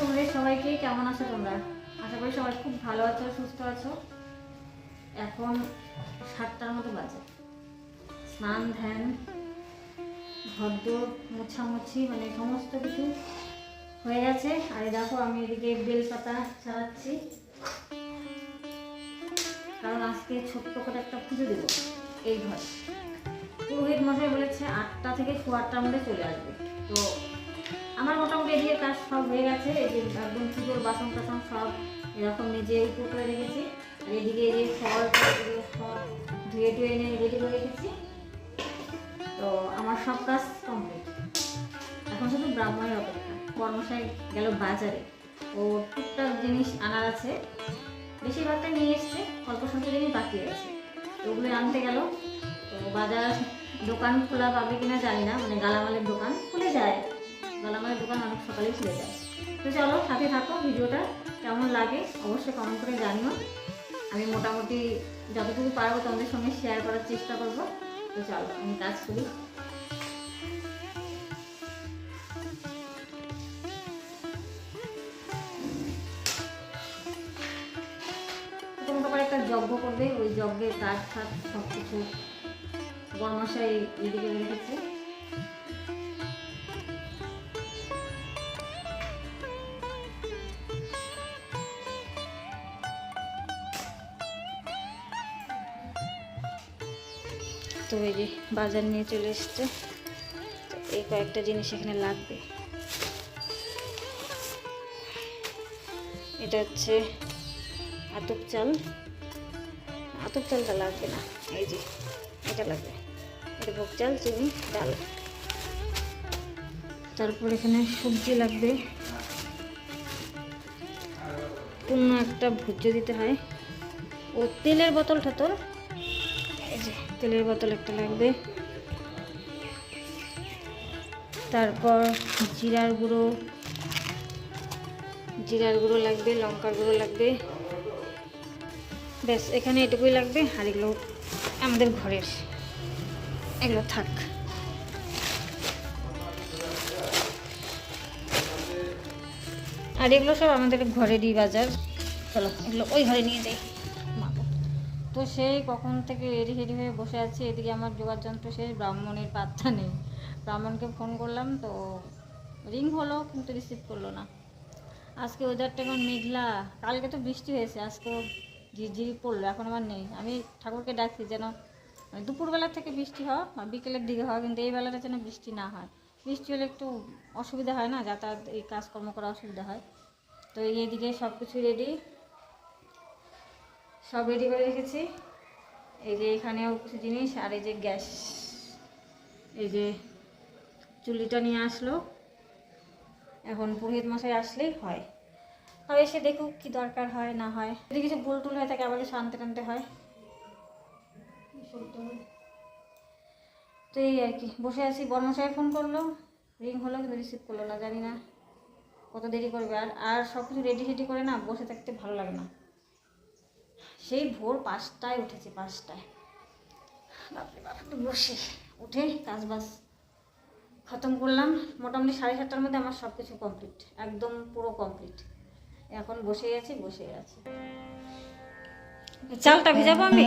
তোমাদের সবাইকে কেমন আছো তোমরা? আশা করি সবাই খুব ভালো আছো, সুস্থ আছো। এখন সাতটার মতো বাজে। স্নান, ধ্যান ভদ্র মোছামুছি মানে সমস্ত কিছু হয়ে গেছে। আর দেখো, আমি এদিকে বেলপাতা চালাচ্ছি কারণ আজকে ছোট্ট করে একটা পুজো দেবো এই ঘর। পুরোহিত মশাই বলেছে, আটটা থেকে সোয়া আটটার মধ্যে চলে আসবে। তো আমার মোটামুটি এদিকে কাজ সব হয়ে গেছে, এই যে একদম পুজোর বাসন টাসন সব এরকম নিজে উপর করে রেখেছি। আর এদিকে এই যে ফল সব ধুয়ে টুয়ে এনে রেডি করে রেখেছি। তো আমার সব কাজ কমপ্লিট এখন শুধু ব্রাহ্মণের অপেক্ষা। কর্মশাই গেল বাজারে। ও টুকটাক জিনিস আনার আছে। বেশিরভাগটা নিয়ে এসছে, অল্প সংখ্যক জিনিস বাকি আছে। ওগুলো আনতে গেল। তো বাজার দোকান খোলা পাবে কিনা জানি না মানে গালামালের দোকান খুলে যায়। গালামালের দোকান অনেক সকালেই খুলে যায়। তো চলো, সাথে থাকো, ভিডিওটা কেমন লাগে অবশ্যই কমেন্ট করে জানিও। আমি মোটামুটি যতটুকু পারব তোমাদের সঙ্গে শেয়ার করার চেষ্টা করব। তো চলো, আমি কাজ করি। ব্যাপারে একটা যজ্ঞ করবে, ওই যজ্ঞের কাজ সব কিছু বর্মশাই এদিকে রেখেছে। তো এই যে বাজার নিয়ে চলে এসছে। তো এই কয়েকটা জিনিস এখানে লাগবে। এটা হচ্ছে আতপ চাল। আতপ চালটা লাগবে না, এই যে এটা লাগবে। এটা ভোগ চাল, চিনি, ডাল। তারপর এখানে সবজি লাগবে। পূর্ণ একটা ভুজ্য দিতে হয়। ও তেলের বোতল ঠোতল এই যে তেলের বোতল একটা লাগবে। তারপর জিরার গুঁড়ো। জিরার গুঁড়ো লাগবে, লঙ্কার গুঁড়ো লাগবে। ব্যাস, এখানে এটুকুই লাগবে আর এগুলো আমাদের ঘরের। এগুলো থাক। আর এগুলো সব আমাদের ঘরেরই বাজার। চলো, এগুলো ওই ঘরে নিয়ে যাই। তো সেই কখন থেকে রেডি হেডি হয়ে বসে আছি, এদিকে আমার যোগার যন্ত্র শেষ, ব্রাহ্মণের পাত্তা নেই। ব্রাহ্মণকে ফোন করলাম তো রিং হলো, কিন্তু রিসিভ করল না। আজকে ওয়েদারটা এখন মেঘলা, কালকে তো বৃষ্টি হয়েছে, আজকেও ঝিরঝিরি পড়ল, এখন আমার নেই। আমি ঠাকুরকে ডাকছি যেন মানে দুপুরবেলা থেকে বৃষ্টি হওয়া বিকেলের দিকে হওয়া, কিন্তু এই বেলাটা যেন বৃষ্টি না হয়। বৃষ্টি হলে একটু অসুবিধা হয় না, যাতায়াত, এই কাজকর্ম করা অসুবিধা হয়। তো এইদিকে সব কিছু রেডি সব রেডি করে রেখেছি। এই যে এখানেও কিছু জিনিস, আর এই যে গ্যাস, এই যে চুল্লিটা নিয়ে আসলো। এখন পুরোহিত মশাই আসলেই হয়। আর এসে দেখুক কি দরকার হয়, না হয়। যদি কিছু ভুল টুল হয়ে থাকে, আবার আনতে টানতে হয়। তো এই আর কি, বসে আছি। বর্মশাই ফোন করল। রিং হলো কিন্তু রিসিভ করল না, জানি না। কত দেরি করবে। আর আর সব কিছু রেডি সেডি করে না, বসে থাকতে ভালো লাগে না। সেই ভোর পাঁচটায় উঠেছি, পাঁচটায়। বাপরে বাপ বসে। উঠে কাজবাজ খতম করলাম। মোটামুটি সাড়ে সাতটার মধ্যে আমার সব কিছু কমপ্লিট একদম পুরো কমপ্লিট এখন বসে আছি বসে আছি। চালটা ভিজাবো আমি?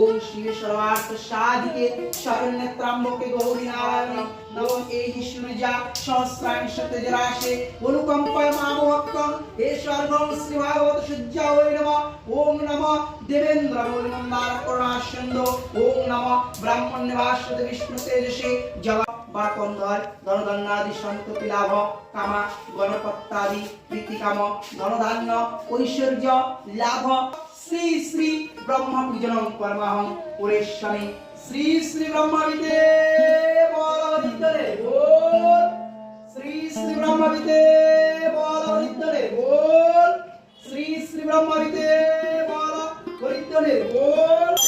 ওম শ্রী সর্বার্থ সাধিকে শরণ্যত্রাম্বকে গৌরী নারায়ণ নমঃ এই সূর্যা সহস্রাংশ তেজরাশে অনুকম্পায় মামোক্তং হে সর্বং শ্রী ভাগবত সূর্যা ওই নমঃ ওম নমঃ দেবেন্দ্র মৌলিমন্দার করুণাসন্দ ওম নমঃ ব্রাহ্মণ নিবাসতে বিষ্ণু তেজসে বাকন্ধর ধনধান্যাদি সম্পত্তি লাভ, কামা, গণপত্যাদি প্রীতিকাম ধনধান্য, ঐশ্বর্য, লাভ। শ্রী শ্রী ব্রহ্ম পূজনং কর্মাহং পুরেশ্বমী। শ্রী শ্রী ব্রহ্মবিদে বলদিতরে বল। শ্রী শ্রী ব্রহ্মবিদে বলদিতরে বল। শ্রী শ্রী ব্রহ্মবিদে বল হরিদ্রে বল।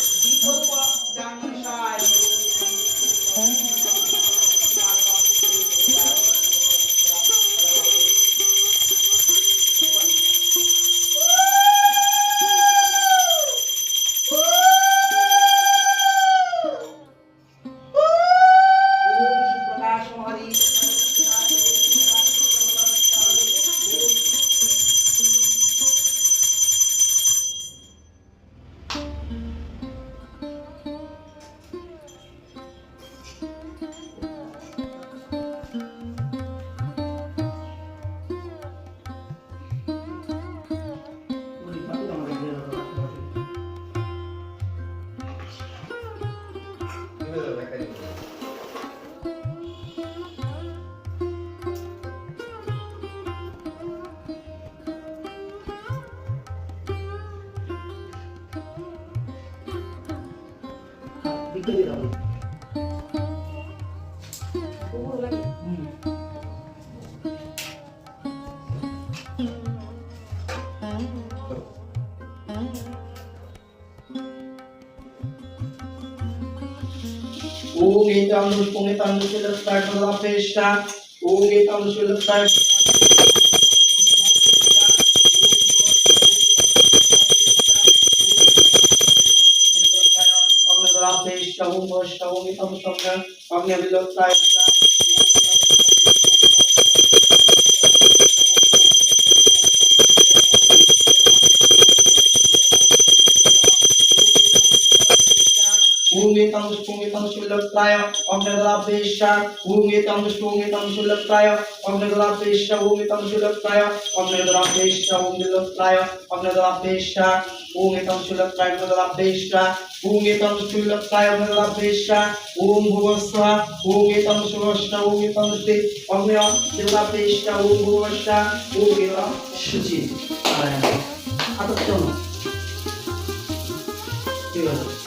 Etam dushilastay pradapeshta. Om etam dushilastay Pradapeshta om vashta om etam samna amya vilastay Ungitam Pungitam Shulatraya, Omnagala Pesha, Ungitam Pungitam Shulatraya, Omnagala Pesha, Ungitam Shulatraya, Omnagala Pesha, Ungilatraya, Omnagala Pesha, Ungitam Shulatraya, Omnagala Pesha, Ungitam Shulatraya, ओम भुवस्वा Om Bhuvasva, Ungitam Shuvashta, Ungitam Shri, Omnagala ओम Om Bhuvasha, Ungitam Shuchi. হাতত কেমন ঠিক আছে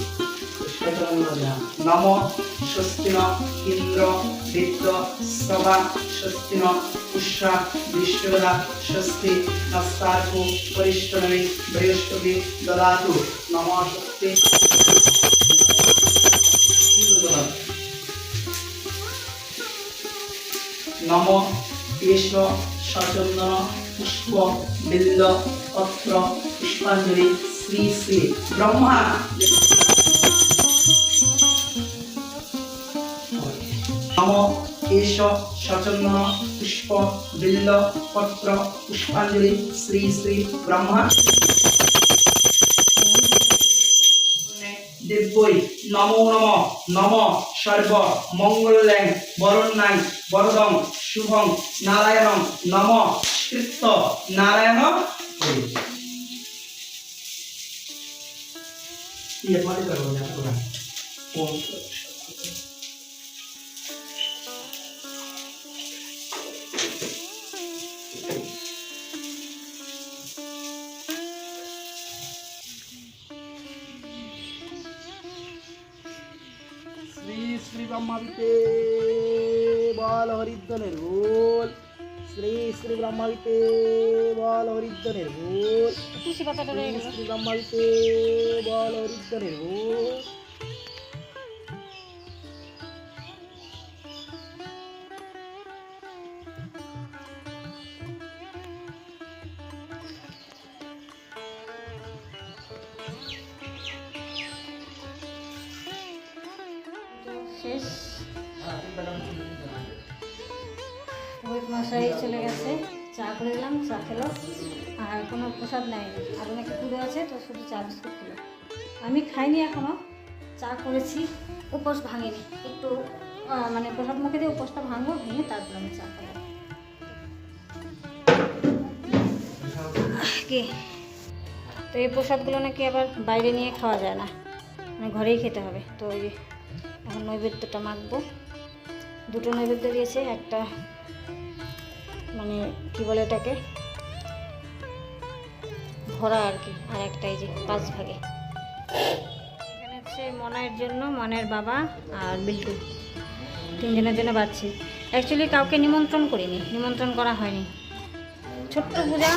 নম স্বস্তিন ইন্দ্র বিদ্য সভা স্বস্তিন উষা বিশ্বদা স্বস্তি নস্তার্কু পরিষ্টমে বৃহস্পতি দদাতু। নম স্বস্তি। নম এষ সচন্দন পুষ্প বিল্ল পত্র পুষ্পাঞ্জলি শ্রী শ্রী ব্রহ্মা। নম এষ সচন্দন পুষ্প বিল্ল পত্র পুষ্পাঞ্জলি শ্রী শ্রী ব্রহ্মা দিব্যই নমো নম নম সর্ব মঙ্গল্যাং বরণ্যাং বরদং শুভং নারায়ণং নম কৃত্ত নারায়ণ হরি। ये हमारे करो ना पूरा ओम ব্রহ্মাবিতে। বল হরিদ্বনের ভুল শ্রী শ্রী ব্রহ্মাবিতে বল হরিদ্বনের ভুল শ্রী শ্রী ব্রহ্মাবিতে বল হরিদ্বনের ভুল শেষ মশাই চলে গেছে, চা করে দিলাম চা খেলো। আর কোনো প্রসাদ নেয় আর অনেকে পুজো আছে, তো শুধু চা বিস্কুট খেলো। আমি খাইনি এখনও চা করেছি, উপোস ভাঙিনি। একটু মানে প্রসাদ মুখে দিয়ে উপোসটা ভাঙবো, ভেঙে তারপর আমি চা খাব। কি? তো এই প্রসাদগুলো নাকি আবার বাইরে নিয়ে খাওয়া যায় না। মানে ঘরেই খেতে হবে। তো ওই এখন নৈবেদ্যটা মাখবো। দুটো নৈবেদ্য দিয়েছে, একটা মানে কি বলে এটাকে? ভরা আর কি, আর একটা এই যে পাঁচ ভাগে। এখানে হচ্ছে মনের জন্য মনের বাবা আর বিল্টু। তিনজনের জন্য বাচ্ছি অ্যাকচুয়ালি কাউকে নিমন্ত্রণ করিনি, নিমন্ত্রণ করা হয়নি। ছোট্ট পূজা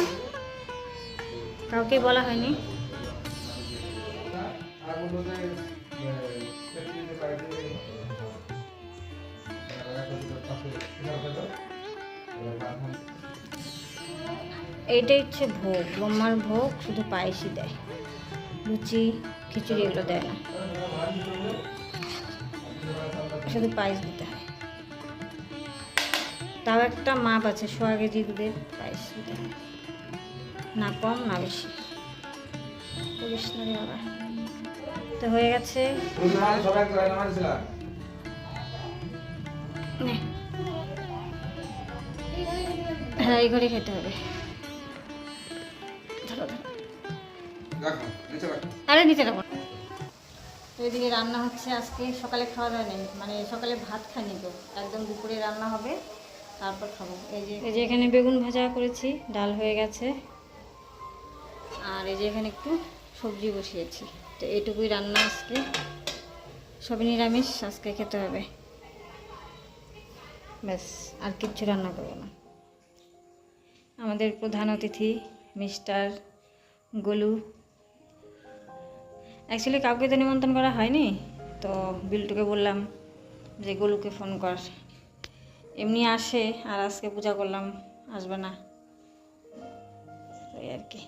কাউকে বলা হয়নি। এইটাই হচ্ছে ভোগ ব্রহ্মার ভোগ শুধু পায়েসই দেয়। লুচি খিচুড়ি এগুলো দেয় না। শুধু পায়েস দিতে হয়। তাও একটা মাপ আছে সোয়া কেজি দুধের পায়েস দিতে হয়। না কম না বেশি। বলিস না বাবা। তো হয়ে গেছে। নে। হ্যাঁ এই ঘরে খেতে হবে। আরে নিচে রাখো। এদিকে রান্না হচ্ছে আজকে সকালে খাওয়া দাওয়া নেই। মানে সকালে ভাত খাইনি তো। একদম দুপুরে রান্না হবে তারপর খাব। এই যে এই যে এখানে বেগুন ভাজা করেছি ডাল হয়ে গেছে। আর এই যে এখানে একটু সবজি বসিয়েছি। তো এইটুকুই রান্না আজকে। সবই নিরামিষ আজকে খেতে হবে। ব্যাস আর কিচ্ছু রান্না করব না। আমাদের প্রধান অতিথি, মিস্টার গোলু। অ্যাকচুয়ালি কাউকে তো নিমন্ত্রণ করা হয়নি, তো বিল্টুকে বললাম যে গোলুকে ফোন কর। এমনি আসে আর আজকে পূজা করলাম, আসবে না। ওই আর কি।